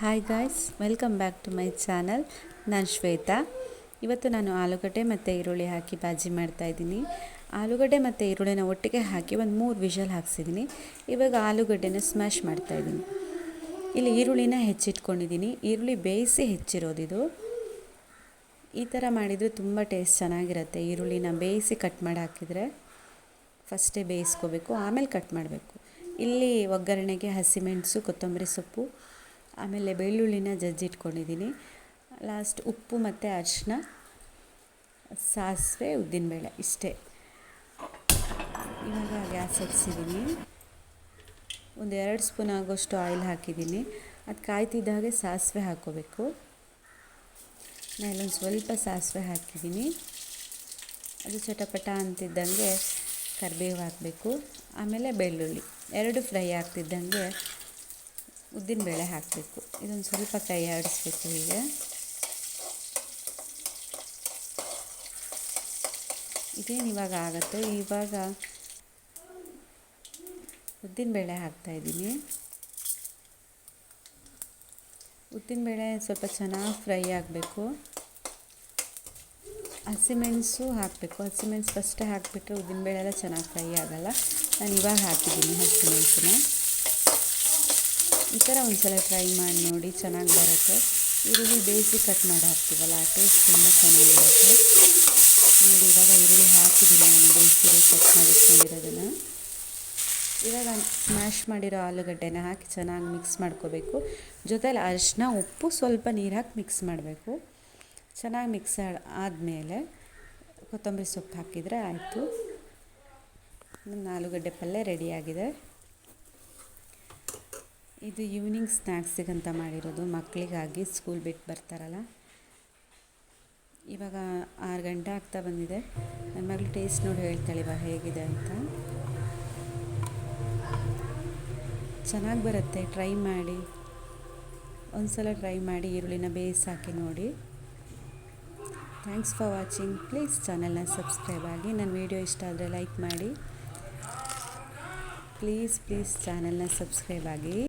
Hi guys welcome back to my channel ನಾನು ಶ್ವೇತಾ. ಇವತ್ತು ನಾನು ಆಲೂಗಡ್ಡೆ ಮತ್ತು ಈರುಳ್ಳಿ ಹಾಕಿ ಬಾಜಿ ಮಾಡ್ತಾಯಿದ್ದೀನಿ ಆಲೂಗಡ್ಡೆ ಮತ್ತು ಈರುಳ್ಳಿನ ಒಟ್ಟಿಗೆ ಹಾಕಿ ಒಂದು ಮೂರು ವಿಷಲ್ ಹಾಕ್ಸಿದ್ದೀನಿ. ಇವಾಗ ಆಲೂಗಡ್ಡೆನ ಸ್ಮ್ಯಾಶ್ ಮಾಡ್ತಾಯಿದ್ದೀನಿ ಇಲ್ಲಿ ಈರುಳ್ಳಿನ ಹೆಚ್ಚಿಟ್ಕೊಂಡಿದ್ದೀನಿ. ಈರುಳ್ಳಿ ಬೇಯಿಸಿ ಹೆಚ್ಚಿರೋದಿದು. ಈ ಥರ ಮಾಡಿದರೆ ತುಂಬ ಟೇಸ್ಟ್ ಚೆನ್ನಾಗಿರುತ್ತೆ. ಈರುಳ್ಳಿನ ಬೇಯಿಸಿ ಕಟ್ ಮಾಡಿ ಹಾಕಿದರೆ ಫಸ್ಟೇ ಬೇಯಿಸ್ಕೋಬೇಕು, ಆಮೇಲೆ ಕಟ್ ಮಾಡಬೇಕು. ಇಲ್ಲಿ ಒಗ್ಗರಣೆಗೆ ಹಸಿಮೆಣಸು, ಕೊತ್ತಂಬರಿ ಸೊಪ್ಪು ಆಮೇಲೆ ಬೆಳ್ಳುಳ್ಳಿನ ಜಜ್ಜಿಟ್ಕೊಂಡಿದ್ದೀನಿ ಲಾಸ್ಟ್ ಉಪ್ಪು ಮತ್ತು ಅರಿಶಿನ, ಸಾಸಿವೆ, ಉದ್ದಿನಬೇಳೆ ಇಷ್ಟೇ. ಇವಾಗ ಗ್ಯಾಸ್ ಹಚ್ಚಿದ್ದೀನಿ. ಒಂದು ಎರಡು ಸ್ಪೂನ್ ಆಗೋಷ್ಟು ಆಯಿಲ್ ಹಾಕಿದ್ದೀನಿ. ಅದು ಕಾಯ್ತಿದ್ದ ಹಾಗೆ ಸಾಸಿವೆ ಹಾಕ್ಕೋಬೇಕು. ನಾನು ಇಲ್ಲೊಂದು ಸ್ವಲ್ಪ ಸಾಸಿವೆ ಹಾಕಿದ್ದೀನಿ. ಅದು ಚಟಪಟ ಅಂತಿದ್ದಂಗೆ ಕರಿಬೇವು ಹಾಕಬೇಕು. ಆಮೇಲೆ ಬೆಳ್ಳುಳ್ಳಿ. ಎರಡು ಫ್ರೈ ಆಗ್ತಿದ್ದಂಗೆ ಉದ್ದಿನಬೇಳೆ ಹಾಕಬೇಕು. ಇದೊಂದು ಸ್ವಲ್ಪ ಕೈ ಆಡಿಸ್ಬೇಕು ಹೀಗೆ. ಇದೇನು ಇವಾಗ ಆಗುತ್ತೆ? ಇವಾಗ ಉದ್ದಿನಬೇಳೆ ಹಾಕ್ತಾಯಿದ್ದೀನಿ ಉದ್ದಿನಬೇಳೆ ಸ್ವಲ್ಪ ಚೆನ್ನಾಗಿ ಫ್ರೈ ಆಗಬೇಕು. ಹಸಿಮೆಣಸು ಹಾಕಬೇಕು. ಹಸಿಮೆಣಸು ಫಸ್ಟೇ ಹಾಕಿಬಿಟ್ರೆ ಉದ್ದಿನಬೇಳೆ ಎಲ್ಲ ಚೆನ್ನಾಗಿ ಫ್ರೈ ಆಗೋಲ್ಲ. ನಾನು ಇವಾಗ ಹಾಕಿದ್ದೀನಿ ಹಸಿಮೆಣಸನ್ನ ಈ ಥರ ಒಂದು ಸಲ ಟ್ರೈ ಮಾಡಿ ನೋಡಿ, ಚೆನ್ನಾಗಿ ಬರುತ್ತೆ. ಈರುಳ್ಳಿ ಬೇಯಿಸಿ ಕಟ್ ಮಾಡಿ ಹಾಕ್ತೀವಲ್ಲ, ಆ ಟೇಸ್ಟ್ ತುಂಬ ಚೆನ್ನಾಗಿರುತ್ತೆ. ನೋಡಿ, ಇವಾಗ ಈರುಳ್ಳಿ ಹಾಕಿದ್ದೀನಿ ನಾನು, ಬೇಯಿಸಿರೋ ಕಟ್ ಮಾಡಿಟ್ಕೊಂಡಿರೋದನ್ನು ಇವಾಗ ಸ್ಮ್ಯಾಶ್ ಮಾಡಿರೋ ಆಲೂಗಡ್ಡೆನ ಹಾಕಿ ಚೆನ್ನಾಗಿ ಮಿಕ್ಸ್ ಮಾಡ್ಕೋಬೇಕು. ಜೊತೆಲಿ ಅರಿಶಿನ, ಉಪ್ಪು ಸ್ವಲ್ಪ ನೀರು ಹಾಕಿ ಮಿಕ್ಸ್ ಮಾಡಬೇಕು. ಚೆನ್ನಾಗಿ ಮಿಕ್ಸ್ ಆದಮೇಲೆ ಕೊತ್ತಂಬರಿ ಸೊಪ್ಪು ಹಾಕಿದರೆ ಆಯಿತು. ನಮ್ಮ ಆಲೂಗಡ್ಡೆ ಪಲ್ಯ ರೆಡಿಯಾಗಿದೆ ಇದು ಈವ್ನಿಂಗ್ ಸ್ನ್ಯಾಕ್ಸಿಗಂತ ಮಾಡಿರೋದು. ಮಕ್ಕಳಿಗಾಗಿ ಸ್ಕೂಲ್ ಬಿಟ್ಟು ಬರ್ತಾರಲ್ಲ. ಇವಾಗ ಆರು ಗಂಟೆ ಆಗ್ತಾ ಬಂದಿದೆ. ನನ್ನ ಮಗಳು ಟೇಸ್ಟ್ ನೋಡಿ ಹೇಳ್ತಾಳೆ ಇವಾಗ ಹೇಗಿದೆ ಅಂತ. ಚೆನ್ನಾಗಿ ಬರುತ್ತೆ. ಟ್ರೈ ಮಾಡಿ. ಒಂದು ಸಲ ಟ್ರೈ ಮಾಡಿ ಈರುಳ್ಳಿನ ಹಾಕಿ ನೋಡಿ. ಥ್ಯಾಂಕ್ಸ್ ಫಾರ್ ವಾಚಿಂಗ್ ಪ್ಲೀಸ್ ಚಾನಲ್ನ ಸಬ್ಸ್ಕ್ರೈಬ್ ಆಗಿ. ನನ್ನ ವೀಡಿಯೋ ಇಷ್ಟ ಆದರೆ ಲೈಕ್ ಮಾಡಿ. ಪ್ಲೀಸ್ ಪ್ಲೀಸ್ ಚಾನಲ್ನ ಸಬ್ಸ್ಕ್ರೈಬ್ ಆಗಿ.